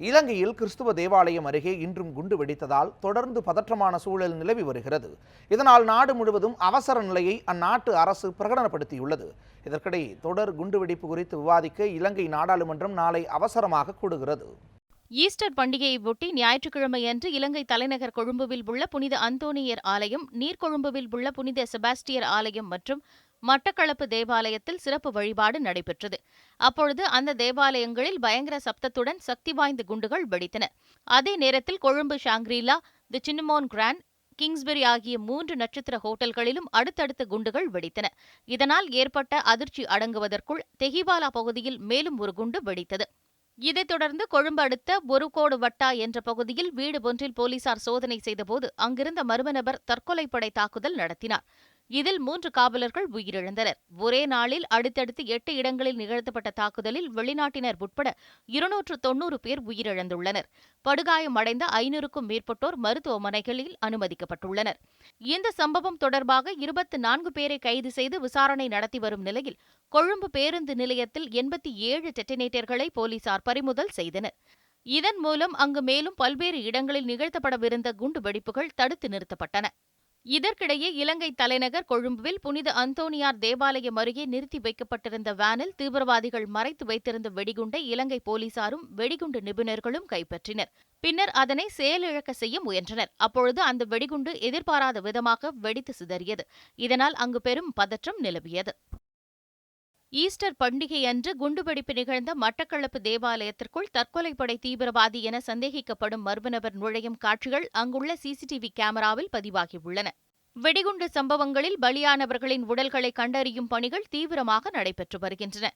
இலங்கையில் கிறிஸ்துவ தேவாலயம் அருகே இன்றும் குண்டு வெடித்ததால் தொடர்ந்து பதற்றமான சூழல் நிலவி வருகிறது. இதனால் நாடு முழுவதும் அவசர நிலையை அந்நாட்டு அரசு பிரகடனப்படுத்தியுள்ளது. இதற்கிடையே தொடர் குண்டுவெடிப்பு குறித்து விவாதிக்க இலங்கை நாடாளுமன்றம் நாளை அவசரமாக கூடுகிறது. ஈஸ்டர் பண்டிகையை ஒட்டி ஞாயிற்றுக்கிழமையன்று இலங்கை தலைநகர் கொழும்புவில் உள்ள புனித அந்தோனியர் ஆலயம் நீர்கொழும்புவில் உள்ள புனித செபாஸ்டியர் ஆலயம் மற்றும் மட்டக்களப்பு தேவாலயத்தில் சிறப்பு வழிபாடு நடைபெற்றது. அப்பொழுது அந்த தேவாலயங்களில் பயங்கர சப்தத்துடன் சக்தி வாய்ந்த குண்டுகள் வெடித்தன. அதே நேரத்தில் Colombo Shangri La the Cinnamon Grand Kingsbury ஆகிய மூன்று நட்சத்திர ஹோட்டல்களிலும் அடுத்தடுத்த குண்டுகள் வெடித்தன. இதனால் ஏற்பட்ட அதிர்ச்சி அடங்குவதற்குள் தெஹிவாலா பகுதியில் மேலும் ஒரு குண்டு வெடித்தது. இதைத் தொடர்ந்து கொழும்பு அடுத்த ஒருகோடு வட்டா என்ற பகுதியில் வீடு ஒன்றில் போலீசார் சோதனை செய்தபோது அங்கிருந்த மர்ம நபர் தற்கொலைப்படை தாக்குதல் நடத்தினார். இதில் மூன்று காவலர்கள் உயிரிழந்தனர். ஒரே நாளில் அடுத்தடுத்து எட்டு இடங்களில் நிகழ்த்தப்பட்ட தாக்குதலில் வெளிநாட்டினர் உட்பட இருநூற்று தொன்னூறு பேர் உயிரிழந்துள்ளனர். படுகாயமடைந்த ஐநூறுக்கும் மேற்பட்டோர் மருத்துவமனைகளில் அனுமதிக்கப்பட்டுள்ளனர். இந்த சம்பவம் தொடர்பாக இருபத்தி நான்கு பேரை கைது செய்து விசாரணை நடத்தி வரும் நிலையில் கொழும்பு பேருந்து நிலையத்தில் எண்பத்தி ஏழு டெட்டினேட்டர்களை போலீசார் பறிமுதல் செய்தனர். இதன் மூலம் அங்கு மேலும் பல்வேறு இடங்களில் நிகழ்த்தப்படவிருந்த குண்டு வெடிப்புகள் தடுத்து நிறுத்தப்பட்டன. இதற்கிடையே இலங்கை தலைநகர் கொழும்புவில் புனித அந்தோனியார் தேவாலயம் அருகே நிறுத்தி வைக்கப்பட்டிருந்த வேனில் தீவிரவாதிகள் மறைத்து வைத்திருந்த வெடிகுண்டை இலங்கை போலீசாரும் வெடிகுண்டு நிபுணர்களும் கைப்பற்றினர். பின்னர் அதனை செயலிழக்க செய்ய முயன்றனர். அப்பொழுது அந்த வெடிகுண்டு எதிர்பாராத விதமாக வெடித்து சிதறியது. இதனால் அங்கு பெரும் பதற்றம் நிலவியது. ஈஸ்டர் பண்டிகையன்று குண்டுவெடிப்பு நிகழ்ந்த மட்டக்களப்பு தேவாலயத்திற்குள் தற்கொலைப்படை தீவிரவாதி என சந்தேகிக்கப்படும் மர்மநபர் நுழையும் காட்சிகள் அங்குள்ள சிசிடிவி கேமராவில் பதிவாகியுள்ளன. வெடிகுண்டு சம்பவங்களில் பலியானவர்களின் உடல்களை கண்டறியும் பணிகள் தீவிரமாக நடைபெற்று வருகின்றன.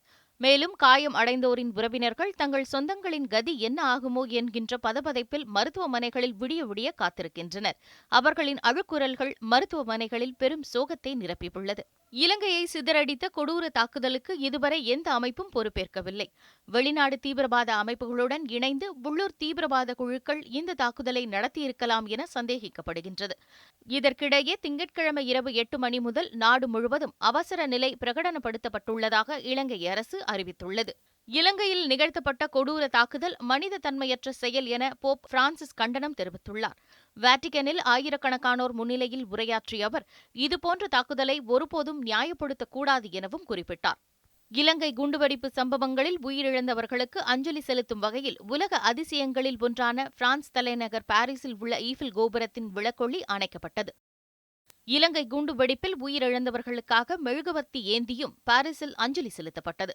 மேலும் காயம் அடைந்தோரின் உறவினர்கள் தங்கள் சொந்தங்களின் கதி என்ன ஆகுமோ என்கின்ற பதபதைப்பில் மருத்துவமனைகளில் விடிய விடிய காத்திருக்கின்றனர். அவர்களின் அழுக்குரல்கள் மருத்துவமனைகளில் பெரும் சோகத்தை நிரப்பியுள்ளது. இலங்கையை சிதறடித்த கொடூர தாக்குதலுக்கு இதுவரை எந்த அமைப்பும் பொறுப்பேற்கவில்லை. வெளிநாடு தீவிரவாத அமைப்புகளுடன் இணைந்து உள்ளூர் தீவிரவாத குழுக்கள் இந்த தாக்குதலை நடத்தியிருக்கலாம் என சந்தேகிக்கப்படுகின்றது. இதற்கிடையே திங்கட்கிழமை இரவு எட்டு மணி முதல் நாடு முழுவதும் அவசர நிலை பிரகடனப்படுத்தப்பட்டுள்ளதாக இலங்கை அரசு அறிவித்துள்ளது. இலங்கையில் நிகழ்த்தப்பட்ட கொடூர தாக்குதல் மனித தன்மையற்ற செயல் என போப் பிரான்சிஸ் கண்டனம் தெரிவித்துள்ளார். வேட்டிகனில் ஆயிரக்கணக்கானோர் முன்னிலையில் உரையாற்றிய அவர் இதுபோன்ற தாக்குதலை ஒருபோதும் நியாயப்படுத்தக்கூடாது எனவும் குறிப்பிட்டார். இலங்கை குண்டுவெடிப்பு சம்பவங்களில் உயிரிழந்தவர்களுக்கு அஞ்சலி செலுத்தும் வகையில் உலக அதிசயங்களில் ஒன்றான பிரான்ஸ் தலைநகர் பாரிஸில் உள்ள ஈஃபில் கோபுரத்தின் விளக்கொளி அணைக்கப்பட்டது. இலங்கை குண்டுவெடிப்பில் உயிரிழந்தவர்களுக்காக மெழுகுவர்த்தி ஏந்தியும் பாரிஸில் அஞ்சலி செலுத்தப்பட்டது.